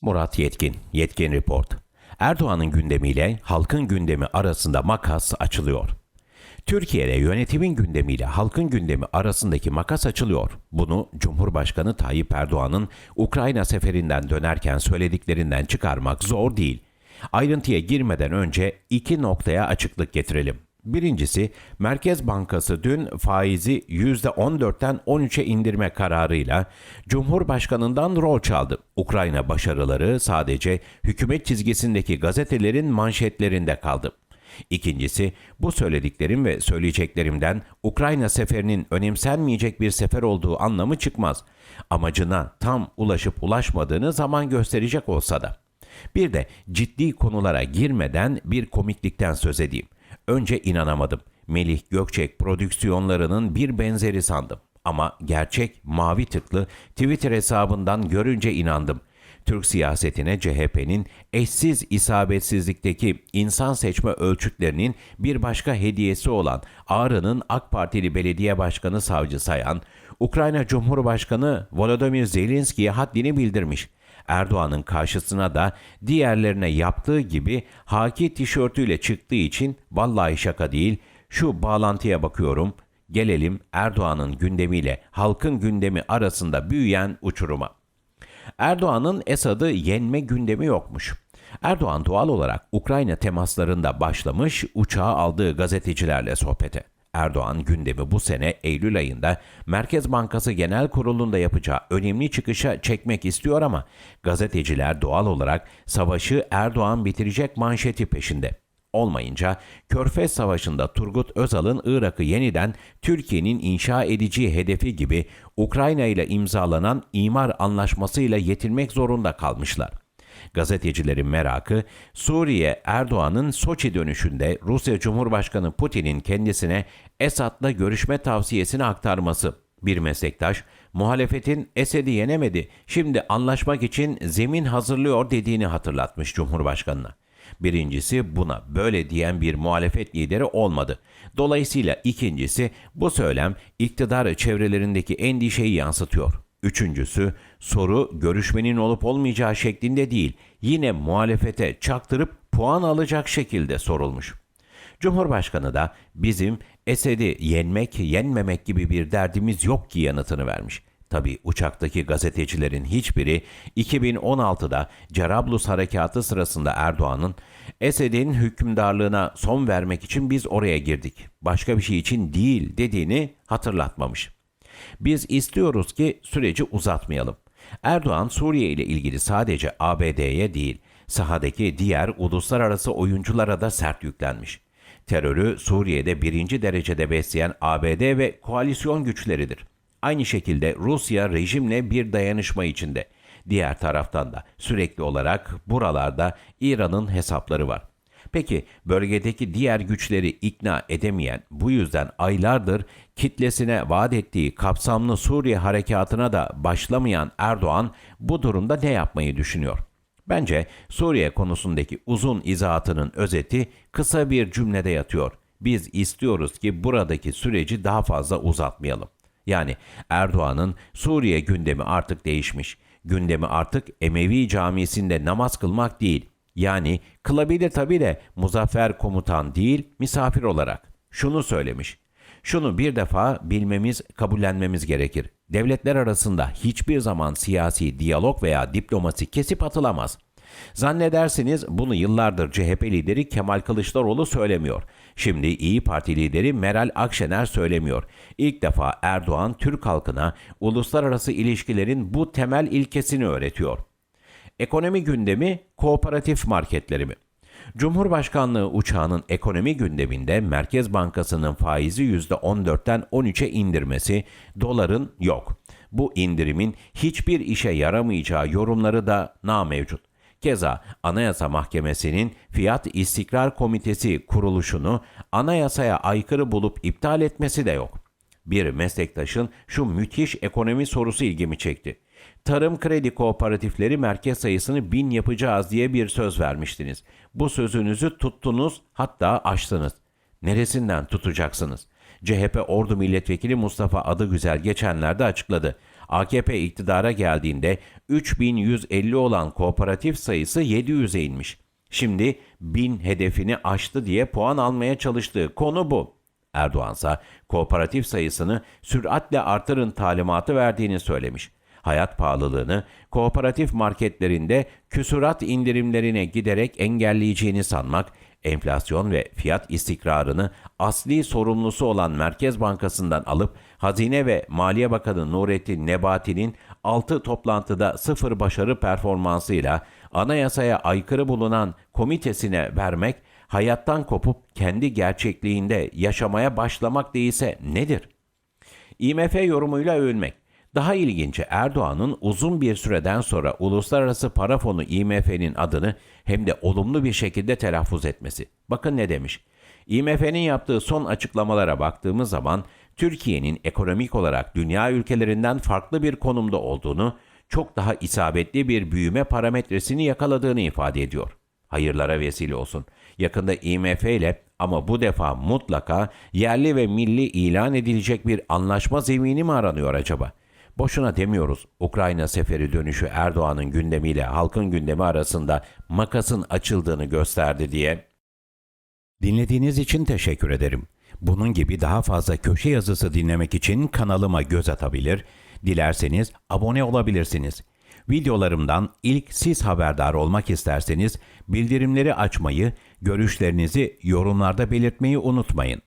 Murat Yetkin, Yetkin Report. Erdoğan'ın gündemiyle halkın gündemi arasında makas açılıyor. Türkiye'de yönetimin gündemiyle halkın gündemi arasındaki makas açılıyor. Bunu Cumhurbaşkanı Tayyip Erdoğan'ın Ukrayna seferinden dönerken söylediklerinden çıkarmak zor değil. Ayrıntıya girmeden önce iki noktaya açıklık getirelim. Birincisi, Merkez Bankası dün faizi %14'ten 13'e indirme kararıyla Cumhurbaşkanından rol çaldı. Ukrayna başarıları sadece hükümet çizgisindeki gazetelerin manşetlerinde kaldı. İkincisi, bu söylediklerim ve söyleyeceklerimden Ukrayna seferinin önemsenmeyecek bir sefer olduğu anlamı çıkmaz. Amacına tam ulaşıp ulaşmadığını zaman gösterecek olsa da. Bir de ciddi konulara girmeden bir komiklikten söz edeyim. Önce inanamadım. Melih Gökçek prodüksiyonlarının bir benzeri sandım. Ama gerçek mavi tıklı Twitter hesabından görünce inandım. Türk siyasetine CHP'nin eşsiz isabetsizlikteki insan seçme ölçütlerinin bir başka hediyesi olan Ağrı'nın AK Partili belediye başkanı savcı sayan, Ukrayna Cumhurbaşkanı Volodymyr Zelenski'ye haddini bildirmiş. Erdoğan'ın karşısına da diğerlerine yaptığı gibi haki tişörtüyle çıktığı için vallahi şaka değil şu bağlantıya bakıyorum. Gelelim Erdoğan'ın gündemiyle halkın gündemi arasında büyüyen uçuruma. Erdoğan'ın Esad'ı yenme gündemi yokmuş. Erdoğan doğal olarak Ukrayna temaslarında başlamış uçağı aldığı gazetecilerle sohbete. Erdoğan gündemi bu sene Eylül ayında Merkez Bankası Genel Kurulu'nda yapacağı önemli çıkışa çekmek istiyor ama gazeteciler doğal olarak savaşı Erdoğan bitirecek manşeti peşinde. Olmayınca Körfez Savaşı'nda Turgut Özal'ın Irak'ı yeniden Türkiye'nin inşa edeceği hedefi gibi Ukrayna ile imzalanan imar anlaşmasıyla yetinmek zorunda kalmışlar. Gazetecilerin merakı Suriye Erdoğan'ın Soçi dönüşünde Rusya Cumhurbaşkanı Putin'in kendisine Esad'la görüşme tavsiyesini aktarması. Bir meslektaş, muhalefetin Esed'i yenemedi, şimdi anlaşmak için zemin hazırlıyor dediğini hatırlatmış Cumhurbaşkanı'na. Birincisi buna böyle diyen bir muhalefet lideri olmadı. Dolayısıyla ikincisi bu söylem iktidar çevrelerindeki endişeyi yansıtıyor. Üçüncüsü soru görüşmenin olup olmayacağı şeklinde değil, yine muhalefete çaktırıp puan alacak şekilde sorulmuş. Cumhurbaşkanı da bizim Esed'i yenmek, yenmemek gibi bir derdimiz yok ki yanıtını vermiş. Tabi uçaktaki gazetecilerin hiçbiri 2016'da Cerablus harekatı sırasında Erdoğan'ın Esed'in hükümdarlığına son vermek için biz oraya girdik. Başka bir şey için değil dediğini hatırlatmamış. Biz istiyoruz ki süreci uzatmayalım. Erdoğan Suriye ile ilgili sadece ABD'ye değil, sahadaki diğer uluslararası oyunculara da sert yüklenmiş. Terörü Suriye'de birinci derecede besleyen ABD ve koalisyon güçleridir. Aynı şekilde Rusya rejimle bir dayanışma içinde. Diğer taraftan da sürekli olarak buralarda İran'ın hesapları var. Peki bölgedeki diğer güçleri ikna edemeyen, bu yüzden aylardır kitlesine vaat ettiği kapsamlı Suriye harekatına da başlamayan Erdoğan bu durumda ne yapmayı düşünüyor? Bence Suriye konusundaki uzun izahatının özeti kısa bir cümlede yatıyor. Biz istiyoruz ki buradaki süreci daha fazla uzatmayalım. Yani Erdoğan'ın Suriye gündemi artık değişmiş. Gündemi artık Emevi camisinde namaz kılmak değil. Yani kılabilir tabi de muzaffer komutan değil misafir olarak. Şunu söylemiş. Şunu bir defa bilmemiz, kabullenmemiz gerekir. Devletler arasında hiçbir zaman siyasi diyalog veya diplomasi kesip atılamaz. Zannedersiniz bunu yıllardır CHP lideri Kemal Kılıçdaroğlu söylemiyor. Şimdi İyi Parti lideri Meral Akşener söylemiyor. İlk defa Erdoğan Türk halkına uluslararası ilişkilerin bu temel ilkesini öğretiyor. Ekonomi gündemi kooperatif marketleri mi? Cumhurbaşkanlığı uçağının ekonomi gündeminde Merkez Bankası'nın faizi %14'ten 13'e indirmesi, doların yok. Bu indirimin hiçbir işe yaramayacağı yorumları da na mevcut. Keza Anayasa Mahkemesi'nin Fiyat İstikrar Komitesi kuruluşunu anayasaya aykırı bulup iptal etmesi de yok. Bir meslektaşın şu müthiş ekonomi sorusu ilgimi çekti. Tarım kredi kooperatifleri merkez sayısını bin yapacağız diye bir söz vermiştiniz. Bu sözünüzü tuttunuz hatta aştınız. Neresinden tutacaksınız? CHP Ordu Milletvekili Mustafa Adıgüzel geçenlerde açıkladı. AKP iktidara geldiğinde 3150 olan kooperatif sayısı 700'e inmiş. Şimdi 1000 hedefini aştı diye puan almaya çalıştığı konu bu. Erdoğan kooperatif sayısını süratle artırın talimatı verdiğini söylemiş. Hayat pahalılığını kooperatif marketlerinde küsurat indirimlerine giderek engelleyeceğini sanmak, enflasyon ve fiyat istikrarını asli sorumlusu olan Merkez Bankası'ndan alıp Hazine ve Maliye Bakanı Nurettin Nebati'nin 6 toplantıda sıfır başarı performansıyla anayasaya aykırı bulunan komitesine vermek, hayattan kopup kendi gerçekliğinde yaşamaya başlamak değilse nedir? IMF yorumuyla övünmek. Daha ilginci Erdoğan'ın uzun bir süreden sonra Uluslararası Para Fonu IMF'nin adını hem de olumlu bir şekilde telaffuz etmesi. Bakın ne demiş. IMF'nin yaptığı son açıklamalara baktığımız zaman Türkiye'nin ekonomik olarak dünya ülkelerinden farklı bir konumda olduğunu, çok daha isabetli bir büyüme parametresini yakaladığını ifade ediyor. Hayırlara vesile olsun. Yakında IMF ile ama bu defa mutlaka yerli ve milli ilan edilecek bir anlaşma zemini mi aranıyor acaba? Boşuna demiyoruz. Ukrayna seferi dönüşü Erdoğan'ın gündemiyle halkın gündemi arasında makasın açıldığını gösterdi diye. Dinlediğiniz için teşekkür ederim. Bunun gibi daha fazla köşe yazısı dinlemek için kanalıma göz atabilir, dilerseniz abone olabilirsiniz. Videolarımdan ilk siz haberdar olmak isterseniz bildirimleri açmayı, görüşlerinizi yorumlarda belirtmeyi unutmayın.